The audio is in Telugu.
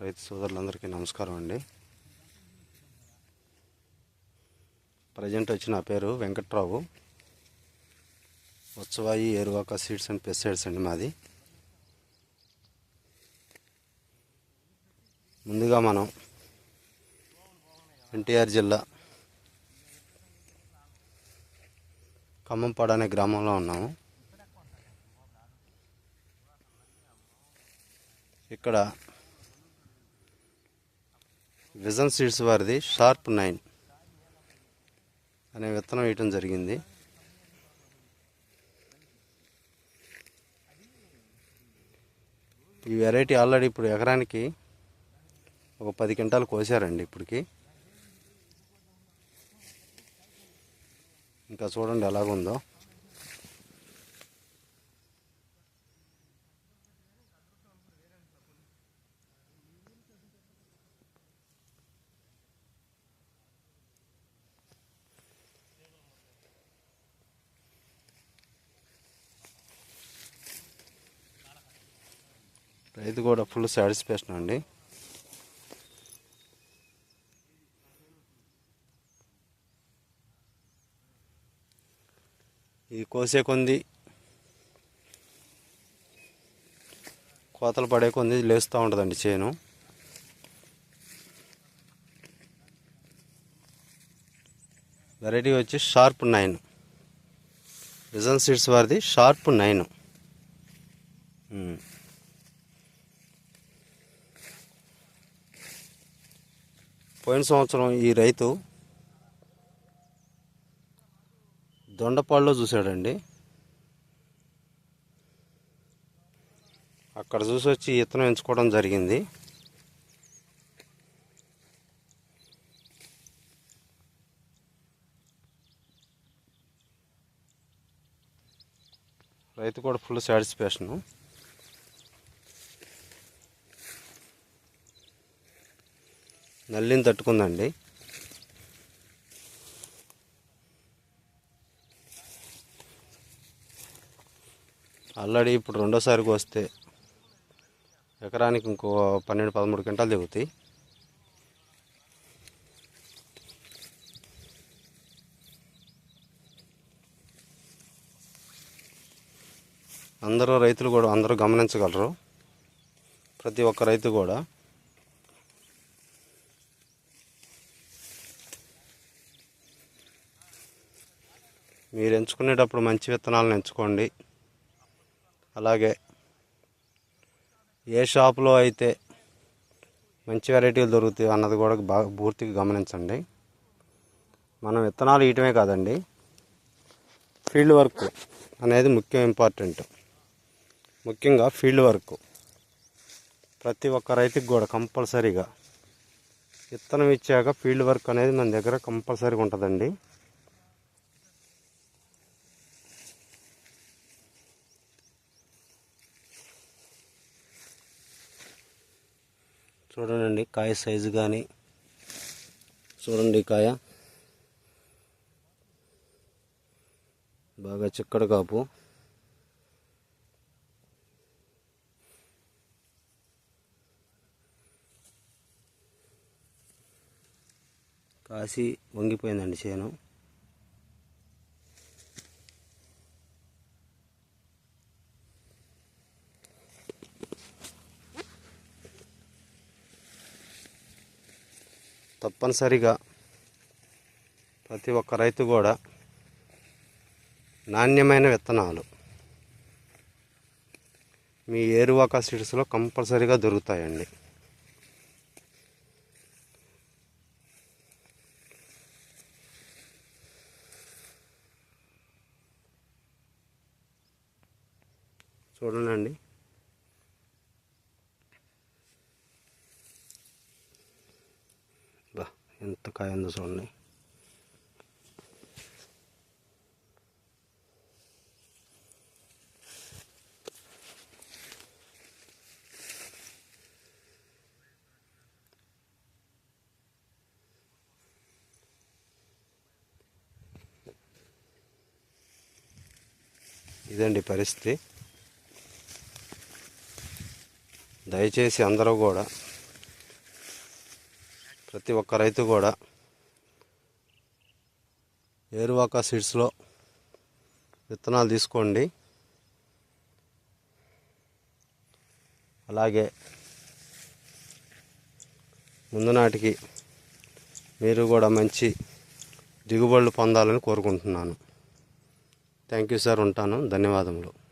రైతు సోదరులందరికీ నమస్కారం అండి. ప్రజెంట్ వచ్చి నా పేరు Venkatrao. Utsavai Eruvaka seeds and pesticides అండి మాది. ముందుగా మనం ఎన్టీఆర్ జిల్లా ఖమ్మంపాడు అనే గ్రామంలో ఉన్నాము. ఇక్కడ విజన్ సీడ్స్ వారిది షార్ప్ నైన్ అనే విత్తనం వేయటం జరిగింది. ఈ వెరైటీ ఆల్రెడీ ఇప్పుడు ఎకరానికి ఒక పది క్వింటాలు కోసారండి ఇప్పటికి. ఇంకా చూడండి ఎలాగుందో. రైతు కూడా ఫుల్ సాటిస్ఫాక్షన్ అండి. ఇది కోసే కొంది. కోతలు పడే కొంది లేస్తూ ఉంటుందండి చేను. వెరైటీ వచ్చి షార్ప్ నైన్. విజన్ సీడ్స్ వారిది షార్ప్ నైన్. పోయిన సంవత్సరం ఈ రైతు దొండపాడులో చూశాడండి. అక్కడ చూసి వచ్చి ఇతనం ఎంచుకోవడం జరిగింది. రైతు కూడా ఫుల్ సాటిస్ఫాక్షను. నల్లిని తట్టుకుందండి. ఆల్రెడీ ఇప్పుడు రెండోసారికి వస్తే ఎకరానికి ఇంకో పన్నెండు పదమూడు క్వింటాలు దిగుతాయి. అందరూ రైతులు కూడా అందరూ గమనించగలరు. ప్రతి ఒక్క రైతు కూడా మీరు ఎంచుకునేటప్పుడు మంచి విత్తనాలను ఎంచుకోండి. అలాగే ఏ షాపులో అయితే మంచి వెరైటీలు దొరుకుతాయి అన్నది కూడా బాగా పూర్తిగా గమనించండి. మనం విత్తనాలు ఇయటమే కాదండి. ఫీల్డ్ వర్క్ అనేది ముఖ్యం ఇంపార్టెంట్. ముఖ్యంగా ఫీల్డ్ వర్క్. ప్రతి ఒక్క రైతుకి కూడా కంపల్సరీగా విత్తనం ఇచ్చాక ఫీల్డ్ వర్క్ అనేది మన దగ్గర కంపల్సరీగా ఉంటుందండి. చూడండి కాయ సైజు కానీ చూడండి కాయ. బాగా చిక్కడు కాపు. కాసి వంగిపోయిందండి చేను. తప్పనిసరిగా ప్రతి ఒక్క రైతు కూడా నాణ్యమైన విత్తనాలు మీ ఏరువాక సీడ్స్లో కంపల్సరీగా దొరుకుతాయండి. చూడండి ఎంత కాయ ఉందో చూడండి. ఇదండి పరిస్థితి. దయచేసి అందరూ కూడా ప్రతి ఒక్క రైతు కూడా ఏరువాక సీడ్స్లో విత్తనాలు తీసుకోండి. అలాగే ముందు నాటికి మీరు కూడా మంచి దిగుబడులు పొందాలని కోరుకుంటున్నాను. Thank you sir. ఉంటాను. ధన్యవాదములు.